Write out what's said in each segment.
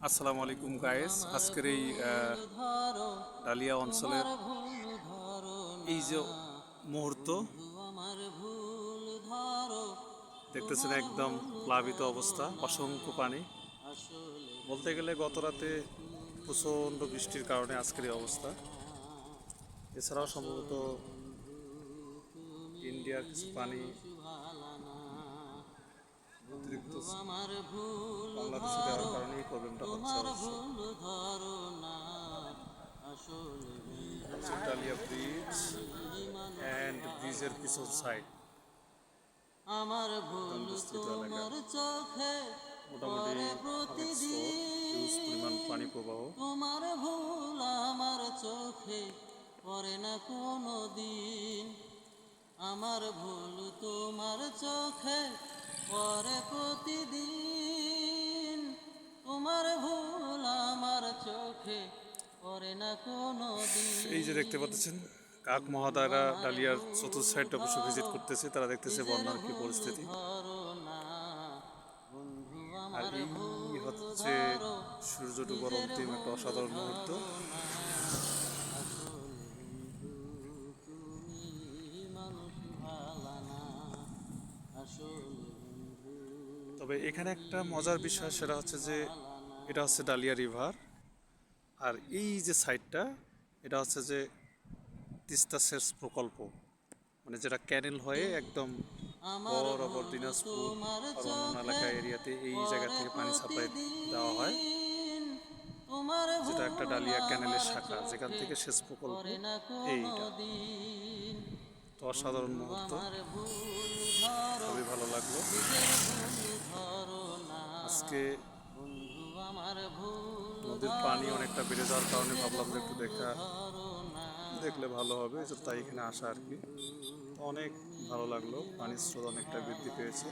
আসসালামু আলাইকুম গায়েস আজকের এই ডালিয়া অঞ্চলের এই যে মুহূর্ত, দেখতেছেন একদম প্লাবিত অবস্থা, অসংখ্য পানি। বলতে গেলে গত রাতে প্রচণ্ড বৃষ্টির কারণে আজকের এই অবস্থা। এছাড়াও সম্ভবত ইন্ডিয়ার কিছু পানি বাংলাদেশে দেওয়ার কারণে এই প্রবলেমটা হচ্ছে ডালিয়া ব্রিজ অ্যান্ড ব্রিজের পিছন সাইড আমার ভুল তোমার চোখে মোটামুটি পরিমাণ পানি প্রবাহ। তোমার ভুল আমার চোখে পড়ে না কোনো দিন আমার ভুল তোমার চোখে পরে প্রতিদিন তোমার ভুল আমার চোখে পড়ে না কোনো এই যে দেখতে পাচ্ছেন কাক মহাদারা ডালিয়ার চতুর্থ সাইডটা অবশ্য ভিজিট করতেছে তারা দেখতেছে বন্যার কি পরিস্থিতি। আর এই হচ্ছে সূর্য ডুবার অন্তিম একটা অসাধারণ মুহূর্ত। তবে এখানে একটা মজার বিষয়, সেটা হচ্ছে যে এটা হচ্ছে ডালিয়া রিভার। আর এই যে সাইডটা এটা হচ্ছে যে তিস্তা সেচ প্রকল্প। মানে যেটা ক্যানেল হয়ে একদম বরাবর দিনাজপুর এলাকা এরিয়াতে এই জায়গা থেকে পানি সাপ্লাই দেওয়া হয়। যেটা একটা ডালিয়া ক্যানেলের শাখা, যেখান থেকে সেচ প্রকল্প এইটা। তো অসাধারণ মুহূর্ত। খুবই ভালো লাগল। আজকে নদীর পানি অনেকটা বেড়ে যাওয়ার কারণে ভাবলাম যে একটু দেখা, দেখলে ভালো হবে তাই এখানে আসা আর কি। অনেক ভালো লাগল, পানির স্রোত অনেকটা বৃদ্ধি পেয়েছে।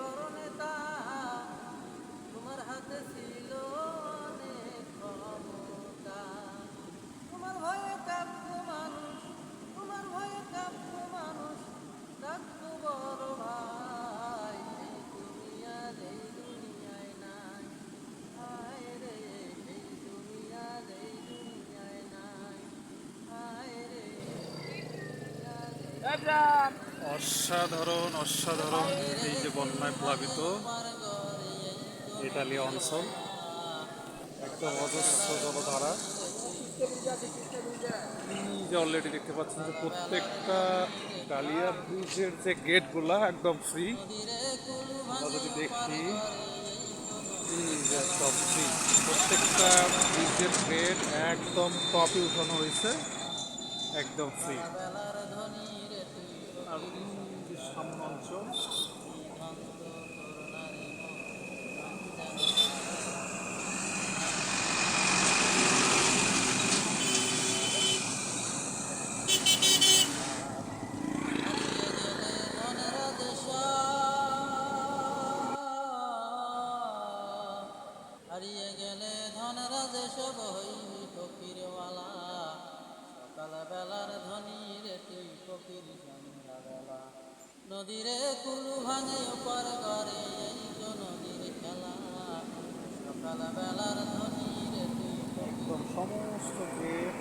বড় নেতা তোমার হাতে ছিল অসাধারণ অসাধারণ এই যে বন্যায় প্লাবিত ইটালিয়া অঞ্চল। একদম অজস্র জলধারা। যে অলরেডি দেখতে পাচ্ছেন যে প্রত্যেকটা ডালিয়া ব্রিজের যে গেটগুলা একদম ফ্রি আমরা যদি দেখি একদম ফ্রি প্রত্যেকটা ব্রিজের গেট একদম টপে উঠানো হয়েছে। একদম ফ্রি আর সামনে অঞ্চল নদীরে কুলু ভাঙে উপর করে এই তো নদীর খেলা। সকাল বেলার ধনী রে একদম সমস্ত গেট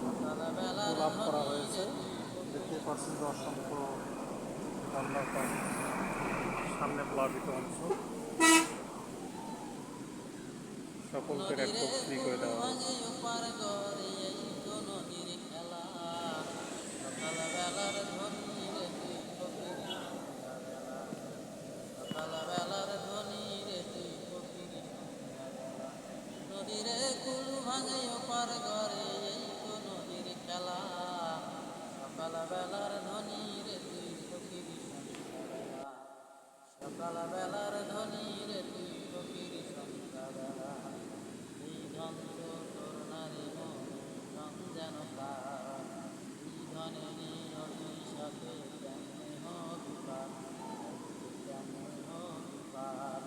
সকাল বেলার গোলাপ করা হয়েছে দেখতে পাচ্ছেন যে অসংখ্য ঠান্ডা পানি সামনে প্লাবিত অংশ সকলকে ল্যাপটপ ফ্রি করে দেওয়া হবে ভাঙে ওপার করে এই তো নদীর খেলা সকালবেলার ধ্বনি রে তুই ফকির সন্ধ্যাবেলা সকালবেলার ধ্বনি রে তুই ফকির সন্ধ্যাবেলা নদীরে কুল ভাঙে ওপার করে এই তো নদীর খেলা সকালবেলার ধ্বনি রে তুই ফকির সন্ধ্যাবেলা সকালবেলার ধ্বনি রে তুই ফকির সন্ধ্যাবেলা এই ধন্ত তোর নারী মনে ধন যেন তার এই ধনেরই অভিশাপে কেমনে হবি পার কেমনে হবি পার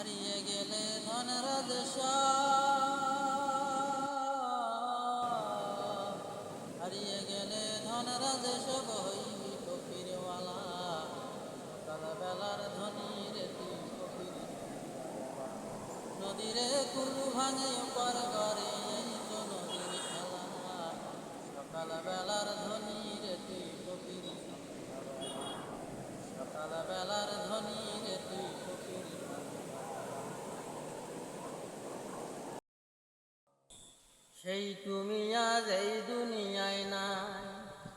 হারিয়ে গেলে ধন হারিয়ে গেলে ধন রাজেশ বহিবি ফকিরওয়ালা। সকাল বেলার ধনী রে তুই ফকির। নদীরে কুলু ভাঙে পর গড়ে এই তো নদীর খেলা সকাল বেলার ধনী রে তুই ফকির সন্ধ্যাবেলা সকাল বেলার ধনী রে তুই ফকির সেই তুমি আজ এই দুনিয়ায় নাই।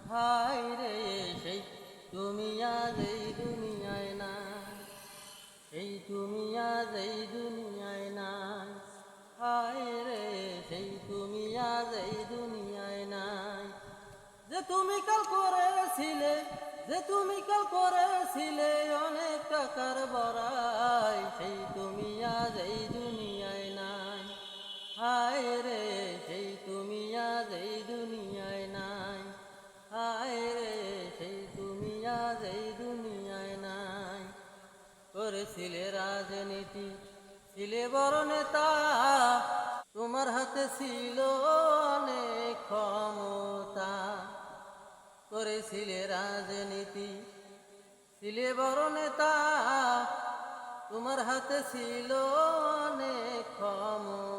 হাই রে সেই তুমি আজ এই দুনিয়ায় নাই। সেই তুমি আজ এই দুনিয়ায় নাই। হাই রে সেই তুমি আজ এই দুনিয়ায় নাই। যে তুমি কাল করেছিলে, যে তুমি কাল করেছিলে অনেক টাকার বড়াই, সেই তুমি আজ এই দুনিয়ায় নাই। হায় রে তুমি দুনিয়ায় নাই। হায় রে, সেই তুমি আজ এই দুনিয়ায় নাই। করেছিলে রাজনীতি, ছিলে বড় নেতা। তোমার হাতে ছিল অনেক ক্ষমতা। করেছিলে রাজনীতি, ছিলে বড় নেতা। তোমার হাতে ছিল অনেক ক্ষমতা।